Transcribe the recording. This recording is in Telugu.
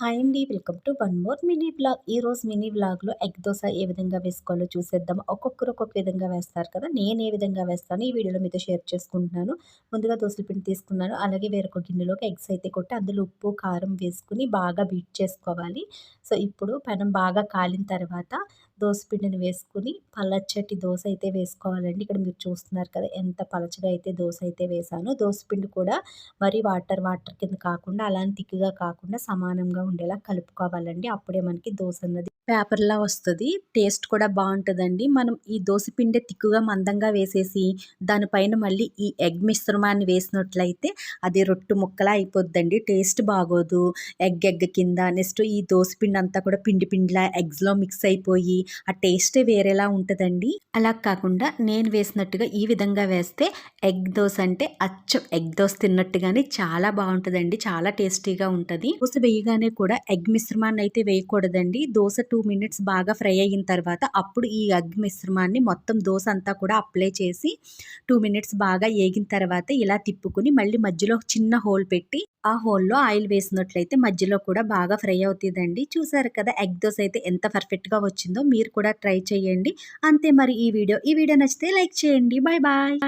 హాయ్ అండి. Welcome to one more mini blog. ఈ రోజు మినీ బ్లాగ్లో ఎగ్ దోశ ఏ విధంగా వేసుకోవాలో చూసేద్దాం. ఒక్కొక్కరు ఒక్కొక్క విధంగా వేస్తారు కదా. నేను ఏ విధంగా వేస్తాను ఈ వీడియోలో మీతో షేర్ చేసుకుంటున్నాను. ముందుగా దోశల పిండి తీసుకున్నాను. అలాగే వేరొక గిన్నెలోకి ఎగ్స్ అయితే కొట్టి అందులో ఉప్పు కారం వేసుకుని బాగా బీట్ చేసుకోవాలి. సో ఇప్పుడు పెనం బాగా కాలిన తర్వాత దోశ పిండిని వేసుకుని పలచటి దోశ అయితే వేసుకోవాలండి. ఇక్కడ మీరు చూస్తున్నారు కదా ఎంత పలచగా అయితే దోశ అయితే వేసాను దోశ పిండి కూడా మరి వాటర్ వాటర్ కింద కాకుండా అలాంటి తిక్కుగా కాకుండా సమానంగా ఉండేలా కలుపుకోవాలండి. అప్పుడే మనకి దోశ అన్నది పేపర్లా వస్తుంది. టేస్ట్ కూడా బాగుంటుందండి. మనం ఈ దోశ పిండి తిక్కుగా మందంగా వేసేసి దానిపైన మళ్ళీ ఈ ఎగ్ మిశ్రమాన్ని వేసినట్లయితే అది రొట్టు ముక్కలా అయిపోద్దండి. టేస్ట్ బాగోదు. ఎగ్ ఎగ్ కింద నెక్స్ట్ ఈ దోశ పిండి అంతా కూడా పిండి పిండిలా ఎగ్స్లో మిక్స్ అయిపోయి ఆ టేస్టే వేరేలా ఉంటుందండి. అలా కాకుండా నేను వేసినట్టుగా ఈ విధంగా వేస్తే ఎగ్ దోశ అంటే అచ్చం. ఎగ్ దోశ తిన్నట్టుగానే చాలా బాగుంటుందండి. చాలా టేస్టీగా ఉంటుంది. దోశ వేయగానే కూడా ఎగ్ మిశ్రమాన్ని అయితే వేయకూడదండి. దోశ టూ మినిట్స్ బాగా ఫ్రై అయిన తర్వాత అప్పుడు ఈ ఎగ్ మిశ్రమాన్ని మొత్తం దోశ అంతా కూడా అప్లై చేసి టూ మినిట్స్ బాగా ఏగిన తర్వాత ఇలా తిప్పుకుని మళ్ళీ మధ్యలో చిన్న హోల్ పెట్టి ఆ హోల్లో ఆయిల్ వేసినట్లయితే మధ్యలో కూడా బాగా ఫ్రై అవుతుందండి. చూసారు కదా ఎగ్ దోశ అయితే ఎంత పర్ఫెక్ట్గా వచ్చిందో మీరు కూడా ట్రై చేయండి. అంతే మరి ఈ వీడియో. ఈ వీడియో నచ్చితే లైక్ చేయండి. Bye bye.